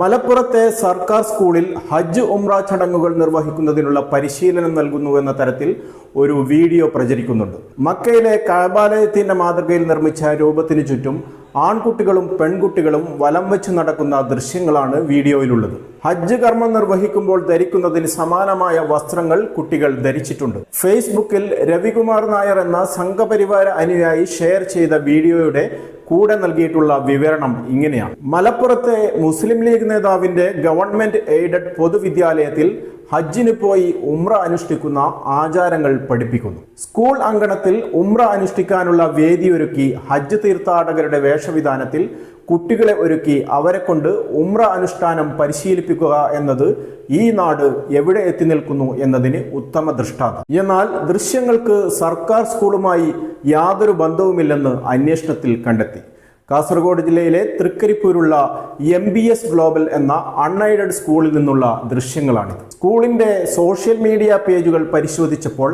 മലപ്പുറത്തെ സർക്കാർ സ്കൂളിൽ ഹജ്ജ് ഉംറ ചടങ്ങുകൾ നിർവഹിക്കുന്നതിനുള്ള പരിശീലനം നൽകുന്നുവെന്ന തരത്തിൽ ഒരു വീഡിയോ പ്രചരിക്കുന്നുണ്ട്. മക്കയിലെ കഴബാലയത്തിന്റെ മാതൃകയിൽ നിർമ്മിച്ച രൂപത്തിനു ചുറ്റും ആൺകുട്ടികളും പെൺകുട്ടികളും വലം വെച്ച് നടക്കുന്ന ദൃശ്യങ്ങളാണ് വീഡിയോയിലുള്ളത്. ഹജ്ജ് കർമ്മം നിർവഹിക്കുമ്പോൾ ധരിക്കുന്നതിന് സമാനമായ വസ്ത്രങ്ങൾ കുട്ടികൾ ധരിച്ചിട്ടുണ്ട്. ഫേസ്ബുക്കിൽ രവികുമാർ നായർ എന്ന സംഘപരിവാര അനുയായി ഷെയർ ചെയ്ത വീഡിയോയുടെ കൂടെ നൽകിയിട്ടുള്ള വിവരണം ഇങ്ങനെയാണ്. മലപ്പുറത്തെ മുസ്ലിം ലീഗ് നേതാവിന്റെ ഗവൺമെന്റ് എയ്ഡഡ് പൊതുവിദ്യാലയത്തിൽ ഹജ്ജിന് പോയി ഉമ്ര അനുഷ്ഠിക്കുന്ന ആചാരങ്ങൾ പഠിപ്പിക്കുന്നു. സ്കൂൾ അങ്കണത്തിൽ ഉമ്ര അനുഷ്ഠിക്കാനുള്ള വേദി ഒരുക്കി ഹജ്ജ് തീർത്ഥാടകരുടെ വേഷവിധാനത്തിൽ കുട്ടികളെ ഒരുക്കി അവരെ കൊണ്ട് ഉമ്ര അനുഷ്ഠാനം പരിശീലിപ്പിക്കുക എന്നത് ഈ നാട് എവിടെ എത്തി നിൽക്കുന്നു എന്നതിന് ഉത്തമ ദൃഷ്ടാന്തം. എന്നാൽ ദൃശ്യങ്ങൾക്ക് സർക്കാർ സ്കൂളുമായി യാതൊരു ബന്ധവുമില്ലെന്ന് അന്വേഷണത്തിൽ കണ്ടെത്തി. കാസർഗോഡ് ജില്ലയിലെ തൃക്കരിപ്പൂരുള്ള എം ബി എസ് ഗ്ലോബൽ എന്ന അൺഎയ്ഡഡ് സ്കൂളിൽ നിന്നുള്ള ദൃശ്യങ്ങളാണിത്. സ്കൂളിന്റെ സോഷ്യൽ മീഡിയ പേജുകൾ പരിശോധിച്ചപ്പോൾ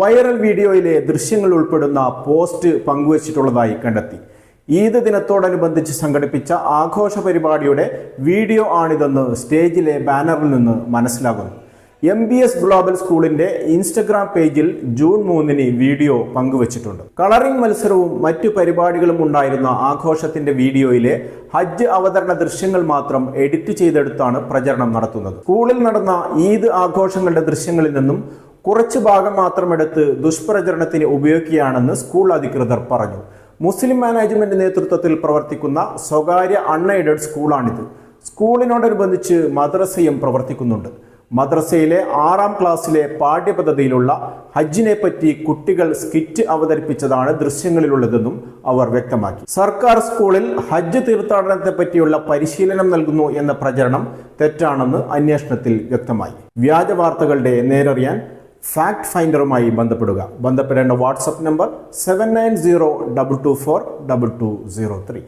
വൈറൽ വീഡിയോയിലെ ദൃശ്യങ്ങൾ ഉൾപ്പെടുന്ന പോസ്റ്റ് പങ്കുവച്ചിട്ടുള്ളതായി കണ്ടെത്തി. ഈദ് ദിനത്തോടനുബന്ധിച്ച് സംഘടിപ്പിച്ച ആഘോഷ പരിപാടിയുടെ വീഡിയോ ആണിതെന്ന് സ്റ്റേജിലെ ബാനറിൽ നിന്ന് മനസ്സിലാകുന്നു. എം ബി എസ് ഗ്ലോബൽ സ്കൂളിന്റെ ഇൻസ്റ്റഗ്രാം പേജിൽ ജൂൺ മൂന്നിന് വീഡിയോ പങ്കുവച്ചിട്ടുണ്ട്. കളറിംഗ് മത്സരവും മറ്റു പരിപാടികളും ഉണ്ടായിരുന്ന ആഘോഷത്തിന്റെ വീഡിയോയിലെ ഹജ്ജ് അവതരണ ദൃശ്യങ്ങൾ മാത്രം എഡിറ്റ് ചെയ്തെടുത്താണ് പ്രചരണം നടത്തുന്നത്. സ്കൂളിൽ നടന്ന ഈദ് ആഘോഷങ്ങളുടെ ദൃശ്യങ്ങളിൽ നിന്നും കുറച്ച് ഭാഗം മാത്രം എടുത്ത് ദുഷ്പ്രചരണത്തിന് ഉപയോഗിക്കുകയാണെന്ന് സ്കൂൾ അധികൃതർ പറഞ്ഞു. മുസ്ലിം മാനേജ്മെന്റ് നേതൃത്വത്തിൽ പ്രവർത്തിക്കുന്ന സ്വകാര്യ അൺഎയ്ഡഡ് സ്കൂളാണിത് സ്കൂളിനോടനുബന്ധിച്ച് മദ്രസയും പ്രവർത്തിക്കുന്നുണ്ട്. മദ്രസയിലെ ആറാം ക്ലാസ്സിലെ പാഠ്യപദ്ധതിയിലുള്ള ഹജ്ജിനെ പറ്റി കുട്ടികൾ സ്കിറ്റ് അവതരിപ്പിച്ചതാണ് ദൃശ്യങ്ങളിലുള്ളതെന്നും അവർ വ്യക്തമാക്കി. സർക്കാർ സ്കൂളിൽ ഹജ്ജ് തീർത്ഥാടനത്തെ പറ്റിയുള്ള പരിശീലനം നൽകുന്നു എന്ന പ്രചരണം തെറ്റാണെന്ന് അന്വേഷണത്തിൽ വ്യക്തമായി. വ്യാജ വാർത്തകളുടെ നേരറിയാൻ ഫാക്ട് ഫൈൻഡറുമായി ബന്ധപ്പെടുക. ബന്ധപ്പെടേണ്ട WhatsApp number seven nine zero double two four double two zero three.